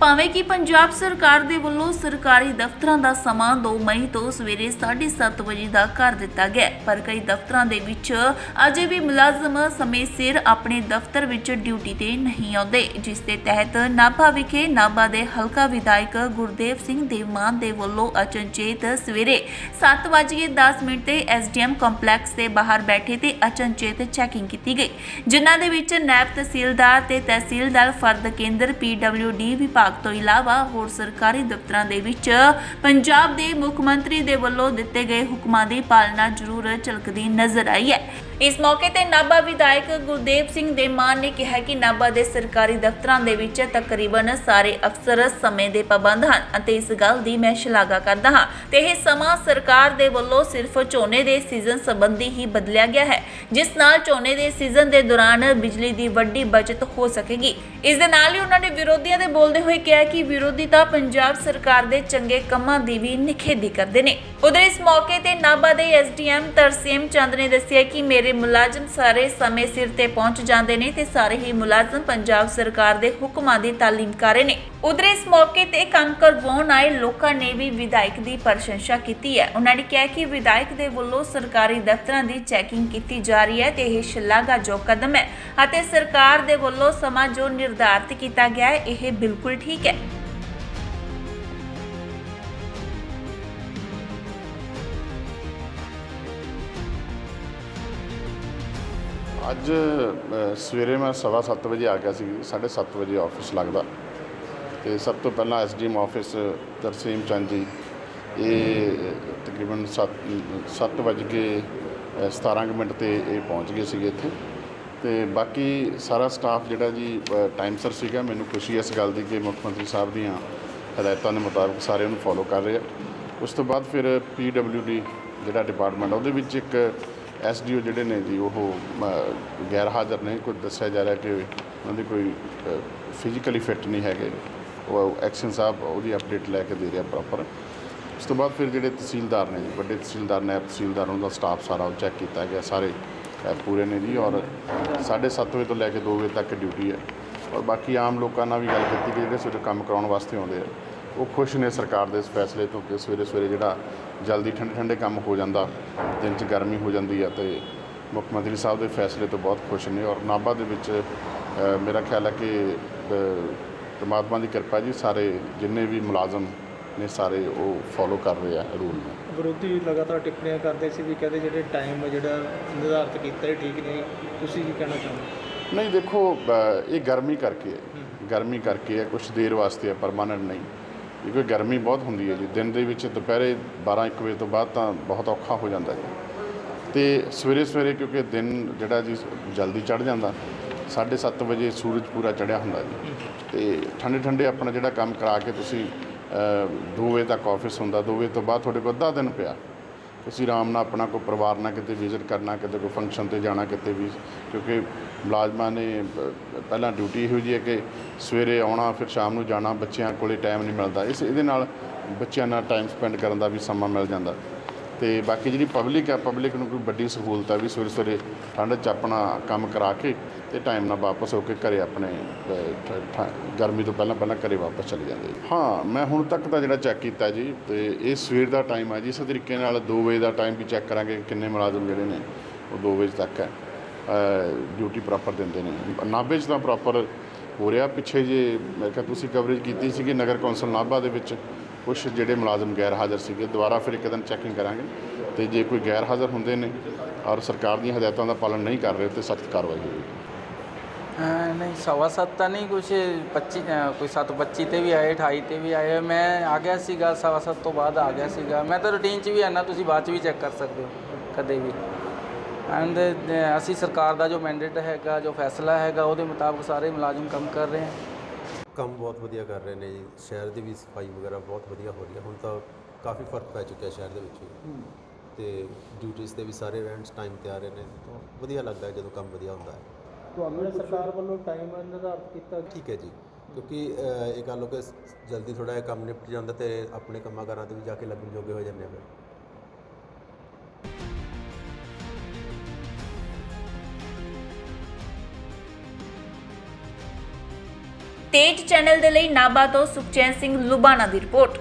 ਭਾਵੇਂ ਕਿ ਪੰਜਾਬ ਸਰਕਾਰ ਦੇ ਵੱਲੋਂ ਸਰਕਾਰੀ ਦਫ਼ਤਰਾਂ ਦਾ ਸਮਾਂ 2 ਮਈ ਤੋਂ ਸਵੇਰੇ 7:30 ਵਜੇ ਦਾ ਕਰ ਦਿੱਤਾ ਗਿਆ ਪਰ ਕਈ ਦਫ਼ਤਰਾਂ ਦੇ ਵਿੱਚ ਅਜੇ ਵੀ ਮੁਲਾਜ਼ਮ ਸਮੇਂ ਸਿਰ ਆਪਣੇ ਦਫ਼ਤਰ ਵਿੱਚ ਡਿਊਟੀ ਤੇ ਨਹੀਂ ਆਉਂਦੇ, ਜਿਸ ਦੇ ਤਹਿਤ ਨਾਭਾ ਵਿਖੇ ਨਾਭਾ ਦੇ ਹਲਕਾ ਵਿਧਾਇਕ ਗੁਰਦੇਵ ਸਿੰਘ ਦੇਵਮਾਨ ਦੇ ਵੱਲੋਂ ਅਚਨਚੇਤ ਸਵੇਰੇ 7:10 ਮਿੰਟ ਤੇ ਐਸਡੀਐਮ ਕੰਪਲੈਕਸ ਦੇ ਬਾਹਰ ਬੈਠੇ ਤੇ ਅਚਨਚੇਤ ਚੈਕਿੰਗ ਕੀਤੀ ਗਈ, ਜਿਨ੍ਹਾਂ ਦੇ ਵਿੱਚ ਨੈਬ ਤਹਿਸੀਲਦਾਰ ਤੇ ਤਹਿਸੀਲਦਾਰ ਫਰਦ ਕੇਂਦਰ ਪੀਡਬਲਯੂਡੀ ਵਿਭਾਗ ਤੋਂ ਇਲਾਵਾ ਹੋਰ ਸਰਕਾਰੀ ਦਫ਼ਤਰਾਂ ਦੇ ਵਿੱਚ ਪੰਜਾਬ ਦੇ ਮੁੱਖ ਮੰਤਰੀ ਦੇ ਵੱਲੋਂ ਦਿੱਤੇ ਗਏ ਹੁਕਮਾਂ ਦੀ ਪਾਲਣਾ ਜ਼ਰੂਰ ਝਲਕਦੀ ਨਜ਼ਰ ਆਈ ਹੈ। ਇਸ ਮੌਕੇ ਤੇ ਨਾਭਾ ਵਿਧਾਇਕ ਗੁਰਦੇਵ ਸਿੰਘ ਦੇ ਮਾਨ ਨੇ ਕਿਹਾ ਕਿ ਨਾਭਾ ਦੇ ਸਰਕਾਰੀ ਦਫ਼ਤਰਾਂ ਦੇ ਵਿੱਚ ਤਕਰੀਬਨ ਸਾਰੇ ਅਫਸਰ ਸਮੇਂ ਦੇ ਪਾਬੰਦ ਹਨ ਅਤੇ ਇਸ ਗੱਲ ਦੀ ਮੈਂ ਸ਼ਲਾਘਾ ਕਰਦਾ ਹਾਂ ਤੇ ਇਹ ਸਮਾਂ ਸਰਕਾਰ ਦੇ ਵੱਲੋਂ ਸਿਰਫ ਝੋਨੇ ਦੇ ਸੀਜ਼ਨ ਸੰਬੰਧੀ ਹੀ ਬਦਲਿਆ ਗਿਆ ਹੈ, ਜਿਸ ਨਾਲ ਝੋਨੇ ਦੇ ਸੀਜ਼ਨ ਦੇ ਦੌਰਾਨ ਬਿਜਲੀ ਦੀ ਵੱਡੀ ਬਚਤ ਹੋ ਸਕੇਗੀ। ਇਸ ਦੇ ਨਾਲ ਹੀ ਉਹਨਾਂ ਨੇ ਵਿਰੋਧੀਆਂ ਦੇ ਬੋਲਦੇ ਹੋਏ ਕਿਹਾ ਕਿ ਵਿਰੋਧੀ ਤਾਂ ਪੰਜਾਬ ਸਰਕਾਰ ਦੇ ਚੰਗੇ ਕੰਮਾਂ ਦੀ ਵੀ ਨਿਖੇਧੀ ਕਰਦੇ ਨੇ। ਉਧਰ ਇਸ ਮੌਕੇ ਤੇ ਨਾਭਾ ਦੇ ਐਸਡੀਐਮ ਤਰਸੇਮ ਚੰਦ ਨੇ ਦੱਸਿਆ ਕਿ ਮੇਰੇ ਮੁਲਾਜ਼ਮ ਸਾਰੇ ਸਮੇਂ ਸਿਰ ਤੇ ਪਹੁੰਚ ਜਾਂਦੇ ਨੇ ਤੇ ਸਾਰੇ ਹੀ ਮੁਲਾਜ਼ਮ ਪੰਜਾਬ ਸਰਕਾਰ ਦੇ ਹੁਕਮਾਂ ਦੀ ਤਾਲੀਮ ਕਰ ਰਹੇ ਨੇ। ਉਧਰ ਇਸ ਮੌਕੇ ਤੇ ਕੰਮ ਕਰਵਾਉਣ ਆਏ ਲੋਕਾਂ ਨੇ ਵੀ ਵਿਧਾਇਕ ਦੀ ਪ੍ਰਸ਼ੰਸਾ ਕੀਤੀ ਹੈ। ਉਹਨਾਂ ਨੇ ਕਿਹਾ ਕਿ ਵਿਧਾਇਕ ਦੇ ਵੱਲੋਂ ਸਰਕਾਰੀ ਦਫ਼ਤਰਾਂ ਦੀ ਚੈਕਿੰਗ ਕੀਤੀ ਜਾ ਰਹੀ ਹੈ ਤੇ ਇਹ ਸ਼ਲਾਘਾਯੋਗ ਕਦਮ ਹੈ ਅਤੇ ਸਰਕਾਰ ਦੇ ਵੱਲੋਂ ਸਮਾਂ ਜੋ ਨਿਰਧਾਰਿਤ ਕੀਤਾ ਗਿਆ ਹੈ, ਇਹ ਬਿਲਕੁਲ ਠੀਕ ਹੈ। ਅੱਜ ਅ, ਸਵੇਰੇ ਮੈਂ ਸਵਾ ਸੱਤ ਵਜੇ ਆ ਗਿਆ ਸੀ 7:30 ਵਜੇ ਆਫਿਸ ਲੱਗਦਾ। ਤੇ ਸਭ ਤੋਂ ਪਹਿਲਾਂ ਐਸਡੀਐਮ ਆਫਿਸ ਤਰਸੀਮ ਚੰਦ ਜੀ। ਇਹ ਤਕਰੀਬਨ 7 7 ਵਜੇ ਕੇ 17 ਕੁ ਮਿੰਟ ਤੇ ਇਹ ਪਹੁੰਚ ਗਏ ਸੀਗੇ ਇੱਥੇ। ਤੇ ਬਾਕੀ ਸਾਰਾ ਸਟਾਫ ਜਿਹੜਾ ਜੀ ਟਾਈਮ ਸਰ ਸੀਗਾ, ਮੈਨੂੰ ਖੁਸ਼ੀ ਇਸ ਗੱਲ ਦੀ ਕਿ ਮੁੱਖ ਮੰਤਰੀ ਸਾਹਿਬ ਦੀਆਂ ਹਦਾਇਤਾਂ ਦੇ ਮੁਤਾਬਕ ਸਾਰੇ ਉਹਨੂੰ ਫੋਲੋ ਕਰ ਰਹੇ ਆ। ਉਸ ਤੋਂ ਬਾਅਦ ਫਿਰ ਡੀ ਜਿਹੜਾ ਡਿਪਾਰਟਮੈਂਟ ਉਹਦੇ ਵਿੱਚ ਇੱਕ ਐਸਡੀਓ ਜਿਹੜੇ ਨੇ ਜੀ, ਉਹ ਗੈਰ ਹਾਜ਼ਰ ਨੇ, ਕੋਈ ਦੱਸਿਆ ਜਾ ਰਿਹਾ ਕਿ ਉਹਨਾਂ ਦੀ ਕੋਈ ਫਿਜ਼ੀਕਲੀ ਫਿੱਟ ਨਹੀਂ ਹੈਗੇ। ਉਹ ਐਕਸ਼ਨ ਸਾਹਿਬ ਉਹਦੀ ਅਪਡੇਟ ਲੈ ਕੇ ਦੇ ਰਿਹਾ ਪ੍ਰੋਪਰ ਉਸ ਤੋਂ ਬਾਅਦ ਫਿਰ ਜਿਹੜੇ ਤਹਿਸੀਲਦਾਰ ਨੇ ਵੱਡੇ ਤਹਿਸੀਲਦਾਰ, ਨਾਇਬ ਤਹਿਸੀਲਦਾਰ, ਉਹਨਾਂ ਦਾ ਸਟਾਫ ਸਾਰਾ ਉਹ ਚੈੱਕ ਕੀਤਾ ਗਿਆ, ਸਾਰੇ ਪੂਰੇ ਨੇ ਜੀ, ਔਰ 7:30 ਵਜੇ ਤੋਂ ਲੈ ਕੇ 2 ਵਜੇ ਤੱਕ ਡਿਊਟੀ ਹੈ। ਔਰ ਬਾਕੀ ਆਮ ਲੋਕਾਂ ਨਾਲ ਵੀ ਗੱਲ ਕੀਤੀ ਕਿ ਜਿਹੜੇ ਸਵੇਰੇ ਕੰਮ ਕਰਾਉਣ ਵਾਸਤੇ ਆਉਂਦੇ ਆ। ਉਹ ਖੁਸ਼ ਨੇ ਸਰਕਾਰ ਦੇ ਇਸ ਫੈਸਲੇ ਤੋਂ ਕਿ ਸਵੇਰੇ ਸਵੇਰੇ ਜਿਹੜਾ ਜਲਦੀ ਠੰਡੇ ਠੰਡੇ ਕੰਮ ਹੋ ਜਾਂਦਾ, ਦਿਨ 'ਚ ਗਰਮੀ ਹੋ ਜਾਂਦੀ ਆ, ਤੇ ਮੁੱਖ ਮੰਤਰੀ ਸਾਹਿਬ ਦੇ ਫੈਸਲੇ ਤੋਂ ਬਹੁਤ ਖੁਸ਼ ਨੇ। ਔਰ ਨਾਭਾ ਦੇ ਵਿੱਚ ਮੇਰਾ ਖਿਆਲ ਹੈ ਕਿ ਪਰਮਾਤਮਾ ਦੀ ਕਿਰਪਾ ਜੀ, ਸਾਰੇ ਜਿੰਨੇ ਵੀ ਮੁਲਾਜ਼ਮ ਨੇ ਸਾਰੇ ਉਹ ਫੋਲੋ ਕਰ ਰਹੇ ਆ ਰੂਲ ਨੂੰ। ਵਿਰੋਧੀ ਲਗਾਤਾਰ ਟਿੱਪਣੀਆਂ ਕਰਦੇ ਸੀ ਵੀ ਕਹਿੰਦੇ ਜਿਹੜੇ ਟਾਈਮ ਜਿਹੜਾ ਨਿਰਧਾਰਿਤ ਕੀਤਾ ਇਹ ਠੀਕ ਨਹੀਂ ਤੁਸੀਂ ਕੀ ਕਹਿਣਾ ਚਾਹੁੰਦੇ ਨਹੀਂ ਦੇਖੋ ਇਹ ਗਰਮੀ ਕਰਕੇ ਹੈ। ਗਰਮੀ ਕਰਕੇ ਹੈ ਕੁਝ ਦੇਰ ਵਾਸਤੇ ਹੈ ਪਰਮਾਨੈਂਟ ਨਹੀਂ। ਕਿਉਂਕਿ ਗਰਮੀ ਬਹੁਤ ਹੁੰਦੀ ਹੈ ਜੀ। ਦਿਨ ਦੇ ਵਿੱਚ ਦੁਪਹਿਰੇ 12 1 ਵਜੇ ਤੋਂ ਬਾਅਦ ਤਾਂ ਬਹੁਤ ਔਖਾ ਹੋ ਜਾਂਦਾ ਜੀ। ਤੇ ਸਵੇਰੇ ਸਵੇਰੇ ਕਿਉਂਕਿ ਦਿਨ ਜਿਹੜਾ ਜੀ ਜਲਦੀ ਚੜ ਜਾਂਦਾ 7:30 ਵਜੇ ਸੂਰਜ ਪੂਰਾ ਚੜਿਆ ਹੁੰਦਾ ਜੀ। ਤੇ ਠੰਡੇ ਠੰਡੇ ਆਪਣਾ ਜਿਹੜਾ ਕੰਮ ਕਰਾ ਕੇ ਤੁਸੀਂ 2 ਵਜੇ ਤੱਕ ਆਫਿਸ ਹੁੰਦਾ 2 ਵਜੇ ਤੋਂ ਬਾਅਦ ਤੁਹਾਡੇ ਕੋਲ ਅੱਧਾ ਦਿਨ ਪਿਆ। ਤੁਸੀਂ ਆਰਾਮ ਨਾਲ ਆਪਣਾ ਕੋਈ ਪਰਿਵਾਰ ਨਾਲ ਕਿਤੇ ਵਿਜ਼ਿਟ ਕਰਨਾ, ਕਿਤੇ ਕੋਈ ਫੰਕਸ਼ਨ ਤੇ ਜਾਣਾ, ਕਿਤੇ ਵੀ, ਕਿਉਂਕਿ ਮੁਲਾਜ਼ਮਾਂ ਨੇ ਪਹਿਲਾਂ ਡਿਊਟੀ ਇਹੋ ਜਿਹੀ ਹੈ ਕਿ ਸਵੇਰੇ ਆਉਣਾ, ਫਿਰ ਸ਼ਾਮ ਨੂੰ ਜਾਣਾ, ਬੱਚਿਆਂ ਕੋਲੇ ਟਾਈਮ ਨਹੀਂ ਮਿਲਦਾ। ਇਸ, ਇਹਦੇ ਨਾਲ ਬੱਚਿਆਂ ਨਾਲ ਟਾਈਮ ਸਪੈਂਡ ਕਰਨ ਦਾ ਵੀ ਸਮਾਂ ਮਿਲ ਜਾਂਦਾ। ਤੇ ਬਾਕੀ ਜਿਹੜੀ ਪਬਲਿਕ ਆ ਪਬਲਿਕ ਨੂੰ ਕੋਈ ਵੱਡੀ ਸਹੂਲਤ ਹੈ ਵੀ ਸਵੇਰੇ ਸਵੇਰੇ ਠੰਡ 'ਚ ਆਪਣਾ ਕੰਮ ਕਰਾ ਕੇ ਤੇ ਟਾਈਮ ਨਾਲ ਵਾਪਸ ਹੋ ਕੇ ਘਰੇ ਆਪਣੇ ਠ- ਗਰਮੀ ਤੋਂ ਪਹਿਲਾਂ ਪਹਿਲਾਂ ਘਰੇ ਵਾਪਸ ਚਲੇ ਜਾਂਦੇ ਜੀ। ਹਾਂ, ਮੈਂ ਹੁਣ ਤੱਕ ਤਾਂ ਜਿਹੜਾ ਚੈੱਕ ਕੀਤਾ ਜੀ, ਤੇ ਇਹ ਸਵੇਰ ਦਾ ਟਾਈਮ ਹੈ ਜੀ, ਇਸੇ ਤਰੀਕੇ ਨਾਲ 2 ਵਜੇ ਦਾ ਟਾਈਮ ਵੀ ਚੈੱਕ ਕਰਾਂਗੇ ਕਿ ਕਿੰਨੇ ਮੁਲਾਜ਼ਮ ਜਿਹੜੇ ਨੇ, ਉਹ 2 ਵਜੇ ਤੱਕ ਹੈ ਡਿਊਟੀ ਪ੍ਰੋਪਰ ਦਿੰਦੇ ਨੇ ਨਾਭੇ 'ਚ ਤਾਂ ਪ੍ਰੋਪਰ ਹੋ ਰਿਹਾ, ਪਿੱਛੇ ਜੇ ਮੈਂ ਕਿਹਾ ਤੁਸੀਂ ਕਵਰੇਜ ਕੀਤੀ ਸੀਗੀ ਨਗਰ ਕੌਂਸਲ ਨਾਭਾ ਦੇ ਵਿੱਚ ਕੁਝ ਜਿਹੜੇ ਮੁਲਾਜ਼ਮ ਗੈਰ ਹਾਜ਼ਰ ਸੀਗੇ, ਦੁਬਾਰਾ ਫਿਰ ਇੱਕ ਦਿਨ ਚੈਕਿੰਗ ਕਰਾਂਗੇ ਤੇ ਜੇ ਕੋਈ ਗੈਰ ਹਾਜ਼ਰ ਹੁੰਦੇ ਨੇ ਔਰ ਸਰਕਾਰ ਦੀਆਂ ਹਦਾਇਤਾਂ ਦਾ ਪਾਲਣ ਨਹੀਂ ਕਰ ਰਹੇ, ਤੇ ਸਖਤ ਕਾਰਵਾਈ ਹੋਵੇਗੀ ਨਹੀਂ, ਸਵਾ ਸੱਤ ਤਾਂ ਨਹੀਂ, ਕੁਛ 25 ਕੋਈ ਸੱਤ 25 ਤੇ ਵੀ ਆਏ 28 ਤੇ ਵੀ ਆਏ, ਮੈਂ ਆ ਗਿਆ ਸੀਗਾ, ਸਵਾ ਸੱਤ ਤੋਂ ਬਾਅਦ ਆ ਗਿਆ ਸੀਗਾ। ਮੈਂ ਤਾਂ ਰੂਟੀਨ 'ਚ ਵੀ ਆਨਾ, ਤੁਸੀਂ ਬਾਅਦ 'ਚ ਵੀ ਚੈੱਕ ਕਰ ਸਕਦੇ ਹੋ, ਕਦੇ ਵੀ। ਐਂਡ ਅਸੀਂ ਸਰਕਾਰ ਦਾ ਜੋ ਮੈਂਡੇਟ ਹੈਗਾ, ਜੋ ਫੈਸਲਾ ਹੈਗਾ, ਉਹਦੇ ਮੁਤਾਬਕ ਸਾਰੇ ਮੁਲਾਜ਼ਮ ਕੰਮ ਕਰ ਰਹੇ ਹਨ ਕੰਮ ਬਹੁਤ ਵਧੀਆ ਕਰ ਰਹੇ ਨੇ ਜੀ। ਸ਼ਹਿਰ ਦੀ ਵੀ ਸਫ਼ਾਈ ਵਗੈਰਾ ਬਹੁਤ ਵਧੀਆ ਹੋ ਰਹੀ ਹੈ। ਹੁਣ ਤਾਂ ਕਾਫੀ ਫ਼ਰਕ ਪੈ ਚੁੱਕਿਆ ਸ਼ਹਿਰ ਦੇ ਵਿੱਚ ਵੀ। ਤੇ ਡਿਊਟੀਆਂ ਤੇ ਵੀ ਸਾਰੇ ਰੈਂਟਸ ਟਾਈਮ ਤੇ ਆ ਰਹੇ ਨੇ। ਤਾਂ ਵਧੀਆ ਲੱਗਦਾ ਹੈ ਜਦੋਂ ਕੰਮ ਵਧੀਆ ਹੁੰਦਾ ਹੈ। ਤੁਹਾਨੂੰ ਸਰਕਾਰ ਵੱਲੋਂ ਟਾਈਮ ਨਿਰਧਾਰਿਤ ਕੀਤਾ ਠੀਕ ਹੈ ਜੀ। ਕਿਉਂਕਿ ਇਹ ਗੱਲ ਹੋ ਕਿ ਜਲਦੀ ਥੋੜਾ ਜਿਹਾ ਕੰਮ ਨਿਪਟ ਜਾਂਦਾ ਤੇ ਆਪਣੇ ਕੰਮਾਂ ਕਾਰਾਂ ਤੇ ਵੀ ਜਾ ਕੇ ਲੱਗਣ ਜੋਗੇ ਹੋ ਜਾਂਦੇ ਆ ਫਿਰ। ਤੇਜ ਚੈਨਲ ਦੇ ਲਈ ਨਾਭਾ ਤੋਂ ਸੁਖਚੈਨ ਸਿੰਘ ਲੁਬਾਣਾ ਦੀ ਰਿਪੋਰਟ।